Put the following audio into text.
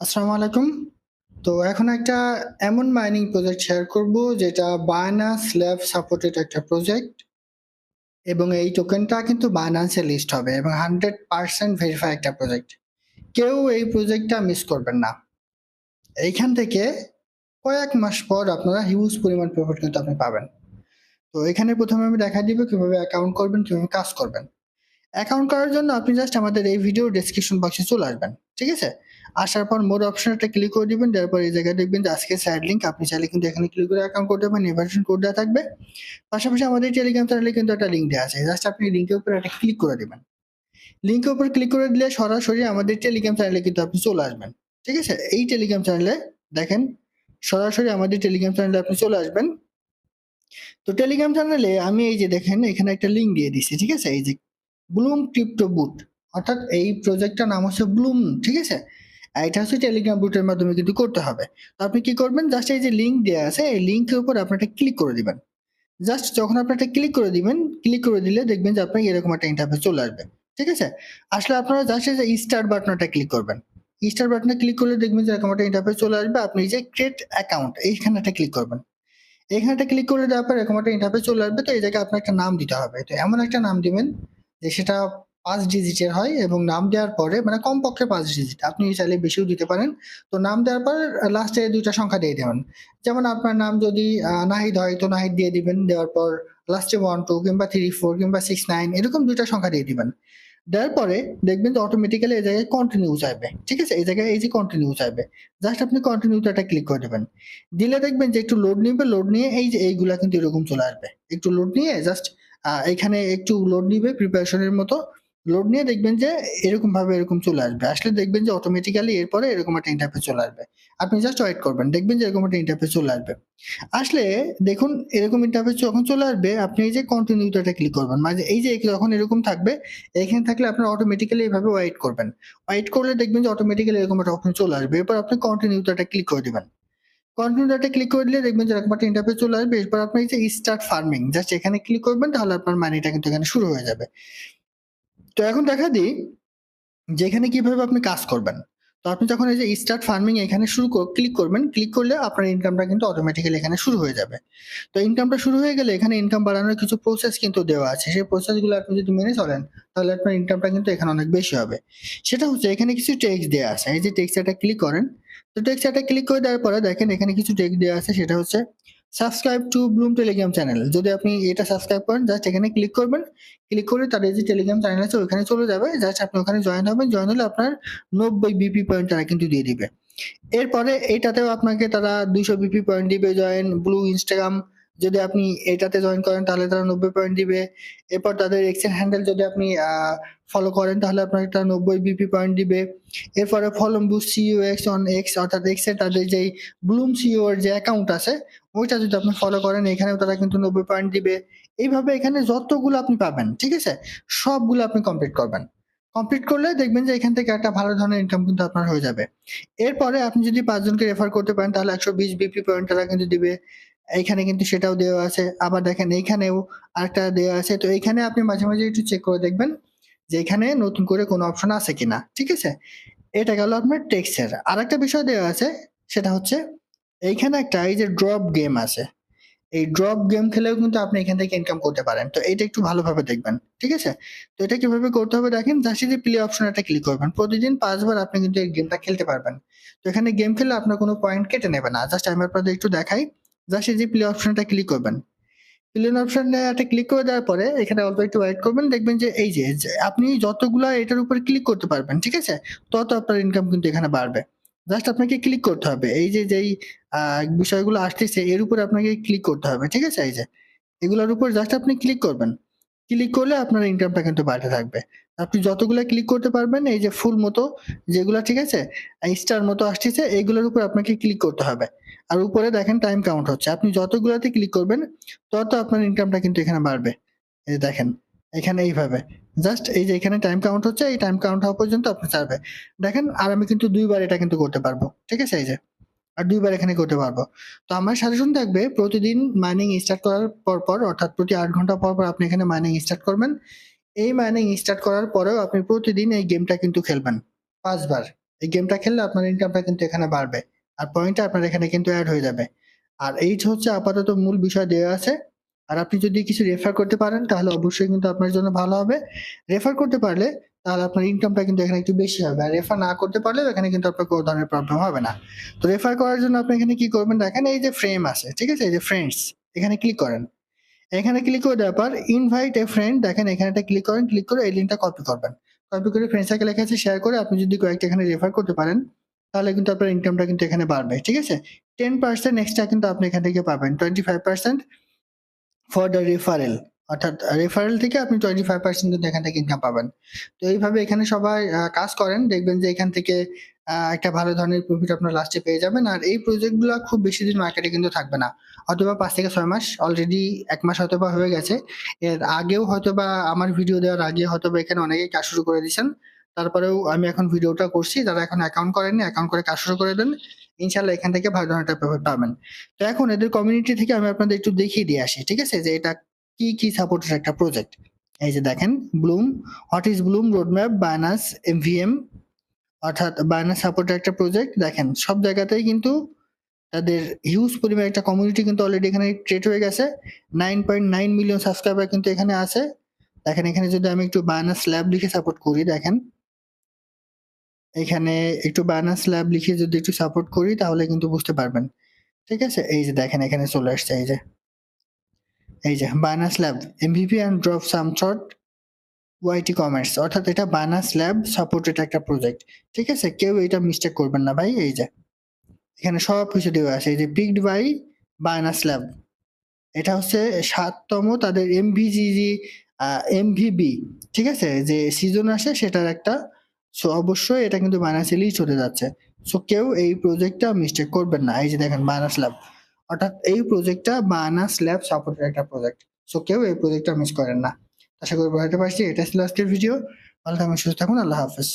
আসসালামু আলাইকুম। তো এখন একটা এমন মাইনিং প্রজেক্ট শেয়ার করব যেটা Binance Lab সাপোর্টেড একটা প্রজেক্ট। এবং এই টোকেনটা কিন্তু এ লিস্ট হবে এবং 100% ভেরিফাই একটা প্রজেক্ট। কেউ এই প্রজেক্টটা মিস করবেন না। এইখান থেকে কয়েক মাস পর আপনারা হিউজ পরিমাণ প্রফিট কিন্তু আপনি পাবেন। তো এখানে প্রথমে আমি দেখা দিব কীভাবে অ্যাকাউন্ট করবেন, কীভাবে কাজ করবেন। অ্যাকাউন্ট করার জন্য আপনি জাস্ট আমাদের এই ভিডিও ডেসক্রিপশন বক্সে চলে আসবেন। ঠিক আছে? আসার পর মোর অপশনটা ক্লিক করে দিবেন। দেওয়ার পর এই জায়গায় দেখবেন যে আজকের স্যাড লিংক আপনি চাইলে কিন্তু এখানে ক্লিক করে অ্যাকাউন্ট করতে পারেন। ইনভাইটেশন কোড দেওয়া থাকবে। পাশাপাশি আমাদের টেলিগ্রাম চ্যানেলে কিন্তু একটা লিঙ্ক দেওয়া আছে। জাস্ট আপনি লিঙ্কের উপর একটা ক্লিক করে দেবেন লিঙ্কের উপর ক্লিক করে দিলে সরাসরি আমাদের টেলিগ্রাম চ্যানেলে কিন্তু আপনি চলে আসবেন। ঠিক আছে? এই টেলিগ্রাম চ্যানেলে দেখেন, সরাসরি আমাদের টেলিগ্রাম চ্যানেলে আপনি চলে আসবেন। তো টেলিগ্রাম চ্যানেলে আমি এই যে দেখেন, এখানে একটা লিঙ্ক দিয়ে দিচ্ছি ঠিক আছে? এই যে ব্লুম ক্রিপ্টো বুট অর্থাৎ এই প্রজেক্টটার নাম হচ্ছে ব্লুম। ঠিক আছে? এটা হচ্ছে টেলিগ্রাম বুটের মাধ্যমে কিন্তু করতে হবে। তো আপনি কি করবেন জাস্ট এই যে লিঙ্ক দেওয়া আছে এই লিঙ্কের উপর আপনি একটা ক্লিক করে দিবেন। জাস্ট যখন আপনি একটা ক্লিক করে দিবেন, ক্লিক করে দিলে দেখবেন যে আপনার এরকম একটা ইন্টারফেস চলে আসবে। ঠিক আছে? আসলে আপনারা জাস্ট এই যে স্টার্ট বাটনটা ক্লিক করবেন। স্টার বাটনে ক্লিক করলে দেখবেন যে এরকম একটা ইন্টারফেস চলে আসবে। আপনি যে ক্রিয়েট অ্যাকাউন্ট এইখানে একটা ক্লিক করবেন। এখানে ক্লিক করলে দেওয়ার পর এরকম একটা ইন্টারফেস চলে আসবে। তো এই জায়গায় আপনার একটা নাম দিতে হবে। তো এমন একটা নাম দিবেন যে সেটা পাঁচ ডিজিটের হয় এবং নাম দেওয়ার পরে মানে কমপক্ষে পাঁচ ডিজিট। আপনি চাইলে বেশিও দিতে পারেন। তো নাম দেওয়ার পর লাস্টে দুইটা সংখ্যা দিয়ে দেবেন। যেমন আপনার নাম যদি নাহিদ হয় তো নাহিদ দিয়ে দিবেন। দেওয়ার পর লাস্টে ১, ২ কিংবা ৩, ৪ কিংবা ৬, ৯ এরকম ২ টা সংখ্যা দিয়ে দিবেন। দেওয়ার পরে দেখবেন যে অটোমেটিক্যালি এই জায়গায় কন্টিনিউ চাইবে। ঠিক আছে? এই জায়গায় এই যে কন্টিনিউ চাইবে। জাস্ট আপনি কন্টিনিউতে একটা ক্লিক করে দেবেন দিলে দেখবেন যে একটু লোড নিবে। লোড নিয়ে এই যে এইগুলা কিন্তু এরকম চলে আসবে। একটু লোড নিয়ে জাস্ট এখানে একটু লোড নিবে প্রিপারেশনের মতো। লোড নিয়ে দেখবেন যে এরকমভাবে এরকম চলে আসবে। আসলে দেখবেন যে অটোমেটিক্যালি এরপরে এরকম একটা ইন্টারফেস চলে আসবে। আপনি জাস্ট ওয়েট করবেন। দেখবেন যে এরকম একটা ইন্টারফেস চলে আসবে। আসলে দেখুন, এরকম ইন্টারফেস যখন চলে আসবে, আপনি এই যে কন্টিনিউতে একটা ক্লিক করবেন। মানে এই যে যখন এরকম থাকবে, এখানে থাকলে আপনার অটোমেটিক্যালি এভাবে ওয়েট করবেন। ওয়েট করলে দেখবেন যে অটোমেটিক্যালি এরকম একটা অপশন চলে আসবে। এরপর আপনি কন্টিনিউতে একটা ক্লিক করে দিবেন। কন্টিনিউতে একটা ক্লিক করে দিলে দেখবেন যে একটা ইন্টারফেস চলে আসবে। এরপর আপনি এই যে স্টার্ট ফার্মিং জাস্ট এখানে ক্লিক করবেন তাহলে আপনার মানিটা কিন্তু এখানে শুরু হয়ে যাবে। তো এখন দেখা দিই যে এখানে কীভাবে আপনি কাজ করবেন। তো আপনি যখন এই যে স্টার্ট ফার্মিং এখানে শুরু ক্লিক করবেন। ক্লিক করলে আপনার ইনকামটা কিন্তু অটোমেটিক্যালি এখানে শুরু হয়ে যাবে। তো ইনকামটা শুরু হয়ে গেলে এখানে ইনকাম বাড়ানোর কিছু প্রসেস কিন্তু দেওয়া আছে। সেই প্রসেসগুলো আপনি যদি মেনে চলেন, তাহলে আপনার ইনকামটা কিন্তু এখানে অনেক বেশি হবে। সেটা হচ্ছে এখানে কিছু টেক্সট দেয়া আছে। এই যে টেক্সট ক্লিক করেন। তো টেক্সট এটা ক্লিক করে দেওয়ার পরে দেখেন এখানে কিছু টেক দেওয়া আছে, সেটা হচ্ছে subscribe to Blum Telegram channel. যদি আপনি এটা সাবস্ক্রাইব করেন জাস্ট এখানে ক্লিক করবেন। ক্লিক করে তাদের যে টেলিগ্রাম চ্যানেল আছে, ওখানে চলে যাবে। জাস্ট আপনি ওখানে জয়েন হবেন। জয়েন হলে আপনার ৯০ বিপি পয়েন্ট তারা কিন্তু দিয়ে দিবে। এরপরে এইটাতেও আপনাকে তারা ২০০ বিপি পয়েন্ট দিবে জয়েন ব্লু ইনস্টাগ্রাম যদি আপনি এটাতে জয়েন করেন তাহলে তারা ৯০ পয়েন্ট দিবে। এরপর তাদের এক্সেল হ্যান্ডেল যদি আপনি ফলো করেন তাহলে আপনার এটা ৯০ বিপি পয়েন্ট দিবে। এরপরে follow boost CEO X on X অর্থাৎ এক্স তাদের যেই ব্লুম সিইও এর যে অ্যাকাউন্ট আছে ওইটা যদি আপনি ফলো করেন এখানেও তারা কিন্তু ৯০ পয়েন্ট দিবে। এইভাবে এখানে যতগুলো আপনি পাবেন, ঠিক আছে? সবগুলো আপনি কমপ্লিট করবেন। কমপ্লিট করলে দেখবেন যে এখান থেকে একটা ভালো ধরনের ইনকাম কিন্তু আপনার হয়ে যাবে। এরপরে আপনি যদি পাঁচজনকে রেফার করতে পারেন তাহলে ১২০ বিপি পয়েন্ট তারা কিন্তু দিবে। এইখানে কিন্তু সেটাও দেওয়া আছে। আবার দেখেন এইখানেও আরেকটা দেওয়া আছে। তো এইখানে আপনি মাঝে, মাঝে একটু চেক করে দেখবেন যে এখানে নতুন করে কোনো অপশন আছে কিনা। ঠিক আছে? এটা গেল আপনার টেক্সটের। আরেকটা বিষয় দেওয়া আছে সেটা হচ্ছে এইখানে একটা এই যে ড্রপ গেম আছে। এই ড্রপ গেম খেলেও কিন্তু আপনি এখান থেকে ইনকাম করতে পারেন। তো এটা একটু ভালোভাবে দেখবেন। ঠিক আছে? তো এটা কীভাবে করতে হবে দেখেন এই যে প্লে অপশন একটা ক্লিক করবেন। প্রতিদিন পাঁচবার আপনি কিন্তু এই গেমটা খেলতে পারবেন। তো এখানে গেম খেললে আপনার কোনো পয়েন্ট কেটে নেবে না। জাস্ট আমি আপনাদের একটু দেখাই। জাস্ট এই যে প্লে অপশনটা ক্লিক করবেন। প্লে অপশনে একটা ক্লিক করে দেওয়ার পরে এখানে অল্প একটু ওয়েট করবেন। দেখবেন যে এই যে, আপনি যতগুলা এটার উপর ক্লিক করতে পারবেন। ঠিক আছে? তত আপনার ইনকাম কিন্তু এখানে বাড়বে। জাস্ট আপনাকে ক্লিক করতে হবে। এই যে যেই বিষয়গুলো আসতেছে এর উপরে আপনাকে ক্লিক করতে হবে। ঠিক আছে? এই যে এগুলোর উপর জাস্ট আপনি ক্লিক করবেন। ক্লিক করলে আপনার ইনকামটা কিন্তু বাড়তে থাকবে। আপনি যতগুলো ক্লিক করতে পারবেন এই যে ফুল মতো যেগুলা ঠিক আছে? স্টার মতো আসতেছে এগুলোর উপর আপনাকে ক্লিক করতে হবে। আর উপরে দেখেন টাইম কাউন্ট হচ্ছে। আপনি যতগুলাতে ক্লিক করবেন তত আপনার ইনকামটা কিন্তু এখানে বাড়বে। এই দেখেন এখানে এইভাবে। জাস্ট এই যে এখানে টাইম কাউন্ট হচ্ছে এই টাইম কাউন্ট হওয়া পর্যন্ত আপনি ছাড়বে। দেখেন আর আমি কিন্তু দুইবার এটা কিন্তু করতে পারব। ঠিক আছে? এই যে। আর দুইবার এখানে করতে পারব। তো আমার সাজেশন থাকবে প্রতিদিন মাইনিং স্টার্ট করার পর পর অর্থাৎ প্রতি আট ঘণ্টা পর, পর আপনি এখানে মাইনিং স্টার্ট করবেন। এই মাইনিং স্টার্ট করার পরেও আপনি প্রতিদিন এই গেমটা কিন্তু খেলবেন। পাঁচবার। এই গেমটা খেললে আপনার ইনকামটা কিন্তু এখানে বাড়বে। আর পয়েন্টটা আপনার এখানে কিন্তু অ্যাড হয়ে যাবে। আর এই হচ্ছে আপাতত মূল বিষয় দেওয়া আছে, আর আপনি যদি কিছু রেফার করতে পারেন, তাহলে অবশ্যই কিন্তু আপনার জন্য ভালো হবে। রেফার করতে পারলে তাহলে আপনার ইনকামটা কিন্তু এখানে একটু বেশি হবে। আর রেফার না করতে পারলে এখানে কিন্তু আপনার কোনো ধরনের প্রবলেম হবে না। তো রেফার করার জন্য আপনি এখানে কি করবেন দেখেন, এই যে ফ্রেম আছে, ঠিক আছে? এই যে ফ্রেন্ডস এখানে ক্লিক করেন। এখানে ক্লিক করে দেওয়ার পর ইনভাইট এ ফ্রেন্ড দেখেন এখানে একটা ক্লিক করেন ক্লিক করে এই লিঙ্কটা কপি করবেন। কপি করে ফ্রেন্ড সার্কেল লেখা আছে শেয়ার করে আপনি যদি কয়েকটা এখানে রেফার করতে পারেন, তাহলে কিন্তু আপনার ইনকামটা কিন্তু এখানে বাড়বে, ঠিক আছে? টেন পার্সেন্ট এক্সট্রা কিন্তু আপনি এখান থেকে পাবেন twenty five percent for the referral অর্থাৎ রেফারেল থেকে আপনি টোয়েন্টি ফাইভ পার্সেন্ট কিন্তু এখান থেকে ইনকাম পাবেন। তো এইভাবে এখানে সবাই কাজ করেন, দেখবেন যে এখান থেকে একটা ভালো ধরনের প্রফিট আপনার লাস্টে পেয়ে যাবেন। আর এই প্রজেক্টগুলো খুব বেশি দিন মার্কেটে কিন্তু থাকবে না। অথবা পাঁচ থেকে ছয় মাস অলরেডি এক মাস হয়তো বা হয়ে গেছে। এর আগেও হয়তো বা আমার ভিডিও দেওয়ার আগে হয়তো বা এখানে অনেকেই কাজ শুরু করে দিয়েছেন। তারপরেও আমি এখন ভিডিওটা করছি। যারা এখন অ্যাকাউন্ট করেননি অ্যাকাউন্ট করে কাজ শুরু করে দেন। ইনশাল্লাহ এখান থেকে ভালো ধরনের প্রফিট পাবেন। তো এখন এদের কমিউনিটি থেকে আমি আপনাদের একটু দেখিয়ে দিয়ে আসি, ঠিক আছে? যে এটা কি কি সাপোর্টের একটা প্রজেক্ট এই যে দেখেন Blum what is Blum roadmap Binance M V M অর্থাৎ বায়ানাস সাপোর্টের একটা প্রজেক্ট দেখেন, সব জায়গাতেই কিন্তু তাদের হিউজ পরিমাণে একটা কমিউনিটি কিন্তু অলরেডি এখানে ক্রিয়েট হয়ে গেছে। Nine point nine million subscriber কিন্তু এখানে আছে। দেখেন, এখানে যদি আমি একটু বায়ানাস ল্যাব লিখে সাপোর্ট করি, দেখেন। এখানে একটু বায়ানাস ল্যাব লিখে যদি একটু সাপোর্ট করি, তাহলে কিন্তু বুঝতে পারবেন। ঠিক আছে? এই যে দেখেন, এখানে চলে আসছে, এই যে। এই যে Binance lab MVP and drop some short Y T commerce অর্থাৎ এটা বায়ানাস ল্যাব সাপোর্টেড একটা প্রজেক্ট ঠিক আছে? কেউ এটা মিস্টেক করবেন না ভাই, এই যে। এখানে সব কিছু দেওয়া আছে, এই যে পিকড বাই বায়ানাস ল্যাব এটা হচ্ছে সাততম তাদের এমভিজিজি এমভিবি ঠিক আছে? যে সিজন আসে সেটার একটা সো অবশ্যই এটা কিন্তু বায়ানাস লিস্ট হতে যাচ্ছে। সো কেউ এই প্রজেক্টটা মিস্টেক করবেন না, এই যে দেখেন বায়ানাস ল্যাব অর্থাৎ এই প্রজেক্টটা বায়ানাস ল্যাব সাপোর্টেড একটা প্রজেক্ট সো কেউ এই প্রজেক্টটা মিস করেন না। আশা করি বুঝতে পারছি। এটা ছিল আজকের ভিডিও। ভালো থাকুন সুস্থ থাকুন। আল্লাহ হাফেজ।